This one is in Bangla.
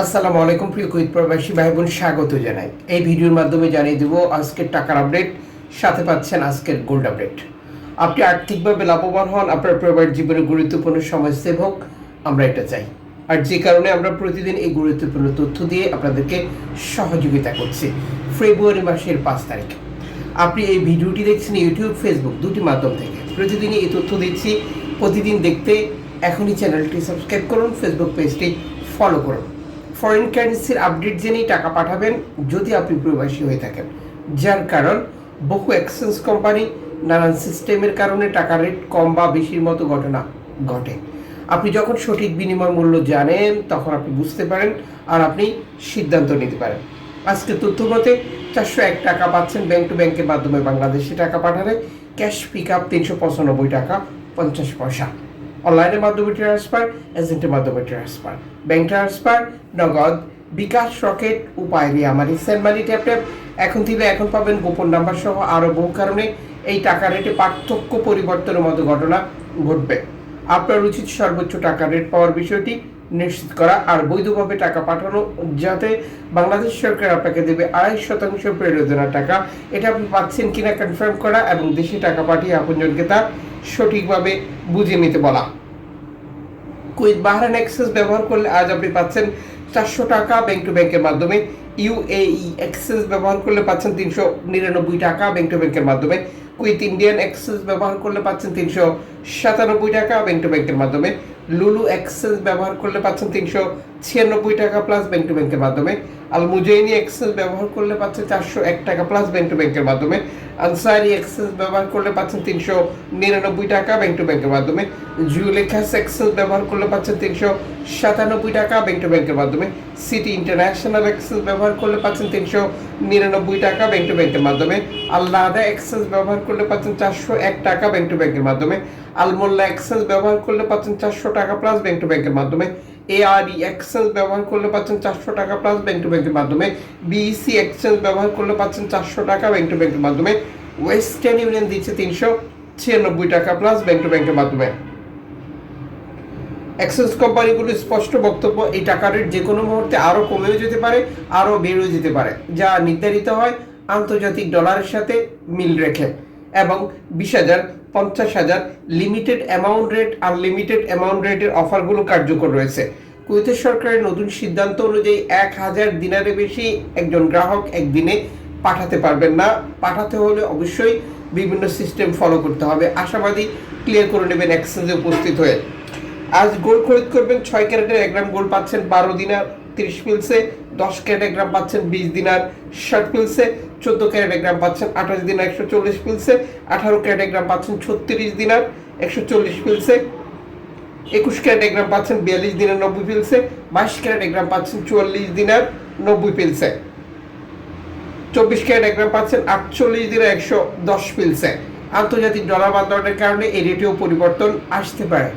আসসালামু আলাইকুম, প্রিয় কুইত প্রবাসী ভাই বোন স্বাগত জানাই। এই ভিডিওর মাধ্যমে জানিয়ে দেব আজকের টাকার আপডেট, সাথে পাচ্ছেন আজকের গোল্ড আপডেট। আপনি আর্থিকভাবে লাভবান হন, আপনার পরিবার জীবনে গুরুত্বপূর্ণ হোক, আমরা এটা চাই। আর যে কারণে আমরা প্রতিদিন এই গুরুত্বপূর্ণ তথ্য দিয়ে আপনাদেরকে সহযোগিতা করছি ফেব্রুয়ারি মাসের পাঁচ তারিখ। আপনি এই ভিডিওটি দেখছেন ইউটিউব, ফেসবুক দুটি মাধ্যম থেকে। প্রতিদিনই এই তথ্য দিচ্ছি, প্রতিদিন দেখতে এখনই চ্যানেলটি সাবস্ক্রাইব করুন, ফেসবুক পেজটি ফলো করুন। ফরেন কারেন্সির আপডেট জেনেই টাকা পাঠাবেন যদি আপনি প্রবাসী হয়ে থাকেন। যার কারণ, বহু এক্সচেঞ্জ কোম্পানি নানান সিস্টেমের কারণে টাকার রেট কম বা বেশির মতো ঘটনা ঘটে। আপনি যখন সঠিক বিনিময় মূল্য জানেন, তখন আপনি বুঝতে পারেন আর আপনি সিদ্ধান্ত নিতে পারেন। আজকে তথ্য মতে, চারশো এক টাকা পাচ্ছেন ব্যাংক টু ব্যাংকের মাধ্যমে বাংলাদেশে টাকা পাঠালে ক্যাশ পিক আপ তিনশো পঁচানব্বই টাকা, পঞ্চাশ পয়সা। অনলাইনের মাধ্যমে ট্রান্সফার এজেন্টের মাধ্যমে ট্রান্সফার ব্যাংক ট্রান্সফার নগদ, বিকাশ রকেট উপায় দিয়ে আমার সেন্ট মানি ট্যাপ ট্যাপ এখন দিলে এখন পাবেন গোপন নাম্বার সহ আরও বহু কারণে এই টাকা রেটে পার্থক্য পরিবর্তনের মতো ঘটনা ঘটবে। আপনার উচিত সর্বোচ্চ টাকা রেট পাওয়ার বিষয়টি নিশ্চিত করা আর বৈধভাবে টাকা পাঠানো যাতে বাংলাদেশ সরকার আপনাকে দেবে আড়াই শতাংশ প্রেরণার টাকা। এটা আপনি পাচ্ছেন কিনা কনফার্ম করা এবং দেশে টাকা পাঠিয়ে আপনজনকে তা সঠিকভাবে বুঝে নিতে বলা। কুইথ বাহরান এক্সেস ব্যবহার করলে আজ আপনি পাচ্ছেন চারশো টাকা ব্যাংক টু ব্যাংকের মাধ্যমে। ইউএই এক্সেস ব্যবহার করলে পাচ্ছেন তিনশো নিরানব্বই টাকা ব্যাংক টু ব্যাংকের মাধ্যমে। কুইথ ইন্ডিয়ান এক্সেস ব্যবহার করলে পাচ্ছেন তিনশো সাতানব্বই টাকা ব্যাংক টু ব্যাংকের মাধ্যমে। লুলু এক্সেস ব্যবহার করলে পাচ্ছেন তিনশো ছিয়ানব্বই টাকা প্লাস ব্যাংক টু ব্যাংকের মাধ্যমে। আল মুজাইনি এক্সেস ব্যবহার করলে পাচ্ছেন চারশো এক টাকা প্লাস ব্যাংক টু ব্যাংকের মাধ্যমে। আনসারি এক্সেস ব্যবহার করলে পাচ্ছেন তিনশো নিরানব্বই টাকা ব্যাংক টু ব্যাংকের মাধ্যমে। জুলেখাস এক্সেস ব্যবহার করলে পাচ্ছেন তিনশো সাতানব্বই টাকা ব্যাংক টু ব্যাংকের মাধ্যমে। সিটি ইন্টারন্যাশনাল এক্সেস ব্যবহার করলে পাচ্ছেন তিনশো নিরানব্বই টাকা ব্যাংক টু ব্যাংকের মাধ্যমে। আল্লাহদা এক্সেস ব্যবহার করলে পাচ্ছেন চারশো এক টাকা ব্যাংক টু ব্যাংকের মাধ্যমে। আলমোল্লা এক্সেস ব্যবহার করলে পাচ্ছেন চারশো টাকা প্লাস ব্যাংক টু ব্যাংকের মাধ্যমে। এআরই এক্সচেঞ্জ ব্যবহার করলে পাচ্ছেন চারশো টাকা প্লাস ব্যাংক টু ব্যাংকের মাধ্যমে। বিইসি এক্সচেঞ্জ ব্যবহার করলে পাচ্ছেন চারশো টাকা ব্যাংক টু ব্যাংকের মাধ্যমে। ওয়েস্টার্ন ইউনিয়ন দিচ্ছে তিনশো ছিয়ানব্বই টাকা প্লাস ব্যাংক টু ব্যাংকের মাধ্যমে। এক্সেস কোম্পানিগুলো স্পষ্ট বক্তব্য, এই টাকা রেট যে কোনো মুহূর্তে আরও কমেও যেতে পারে আরও বেড়েও যেতে পারে। যা নির্ধারিত হয় আন্তর্জাতিক ডলারের সাথে মিল রেখে। এবং বিশ হাজার, পঞ্চাশ হাজার limited amount rate unlimited amount রেটের অফারগুলো কার্যকর রয়েছে। কুয়েতের সরকারের নতুন সিদ্ধান্ত অনুযায়ী এক হাজার দিনারে বেশি একজন গ্রাহক একদিনে পাঠাতে পারবেন না। পাঠাতে হলে অবশ্যই বিভিন্ন সিস্টেম ফলো করতে হবে। আশাবাদী ক্লিয়ার করে নেবেন এক্সচেঞ্জে উপস্থিত হয়ে। আজ গোল্ড খরিদ করবেন, ছয় ক্যারেটের এক গ্রাম গোল্ড পাচ্ছেন, বারো দিনার তিরিশ পিলসে দশ ক্যারেট গ্রাম পাচ্ছেন বিশ দিনার ষাট পিলসে, চোদ্দ ক্যারেট গ্রাম পাচ্ছেন আঠাশ দিনার একশো চল্লিশ পিলসে, আঠারো ক্যারেট গ্রাম পাচ্ছেন ছত্রিশ দিনার একশো চল্লিশ পিলসে, একুশ ক্যারেট গ্রাম পাচ্ছেন বিয়াল্লিশ দিনার নব্বই পিলসে, বাইশ ক্যারেট গ্রাম পাচ্ছেন চুয়াল্লিশ দিনার নব্বই পিলসে, চব্বিশ ক্যারেট গ্রাম পাচ্ছেন আটচল্লিশ দিনের একশো দশ পিলসে। আন্তর্জাতিক ডলার বান্ধবের কারণে এই রেটেও পরিবর্তন আসতে পারে।